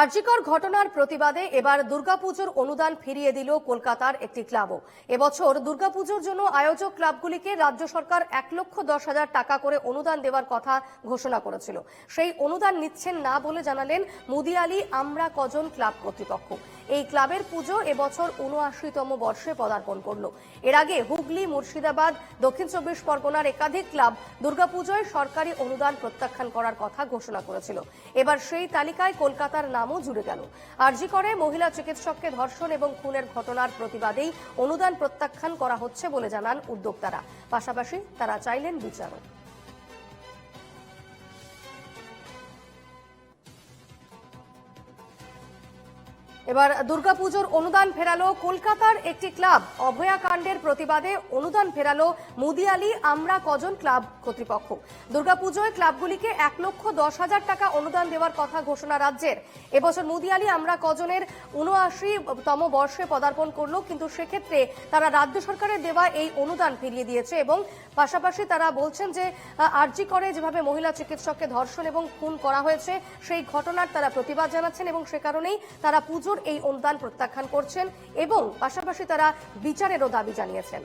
আরজিকর ঘটনার প্রতিবাদে এবার দুর্গাপুজোর অনুদান ফিরিয়ে দিল কলকাতার একটি ক্লাবও। এবছর দুর্গাপুজোর জন্য আয়োজক ক্লাবগুলিকে রাজ্য সরকার এক লক্ষ দশ হাজার টাকা করে অনুদান দেওয়ার কথা ঘোষণা করেছিল। সেই অনুদান নিচ্ছেন না বলে জানালেন মুদিয়ালি আমরা কজন ক্লাব কর্তৃপক্ষ। এই ক্লাবের পুজো এবছর উনআশিতম বর্ষে পদার্পণ করল। এর আগে হুগলি, মুর্শিদাবাদ, দক্ষিণ চব্বিশ পরগনার একাধিক ক্লাব দুর্গাপুজোয় সরকারি অনুদান প্রত্যাখ্যান করার কথা ঘোষণা করেছিল। এবার সেই তালিকায় কলকাতার নামও জুড়ে গেল। আরজি করে মহিলা চিকিৎসককে ধর্ষণ এবং খুনের ঘটনার প্রতিবাদেই অনুদান প্রত্যাখ্যান করা হচ্ছে বলে জানান উদ্যোক্তারা। পাশাপাশি তারা চাইলেন বিচারও এবার দুর্গাপুজোর অনুদান ফেরালো কলকাতার একটি ক্লাব। অভয়াকাণ্ডের প্রতিবাদে অনুদান ফেরালো মুদিয়ালি আমরা কজন ক্লাব কর্তৃপক্ষ। দুর্গাপুজোয় ক্লাবগুলিকে এক লক্ষ দশ হাজার টাকা অনুদান দেওয়ার কথা ঘোষণা রাজ্যের। এবছর মুদিয়ালি আমরা কজনের উনআশি তম বর্ষে পদার্পণ করল, কিন্তু সেক্ষেত্রে তারা রাজ্য সরকারের দেওয়া এই অনুদান ফিরিয়ে দিয়েছে এবং পাশাপাশি তারা বলছেন যে আরজি করে যেভাবে মহিলা চিকিৎসককে ধর্ষণ এবং খুন করা হয়েছে, সেই ঘটনার তারা প্রতিবাদ জানাচ্ছেন এবং সে কারণেই তারা এই অনুদান প্রত্যাখ্যান করছেন এবং পাশাপাশি তারা বিচারেরও দাবি জানিয়েছেন।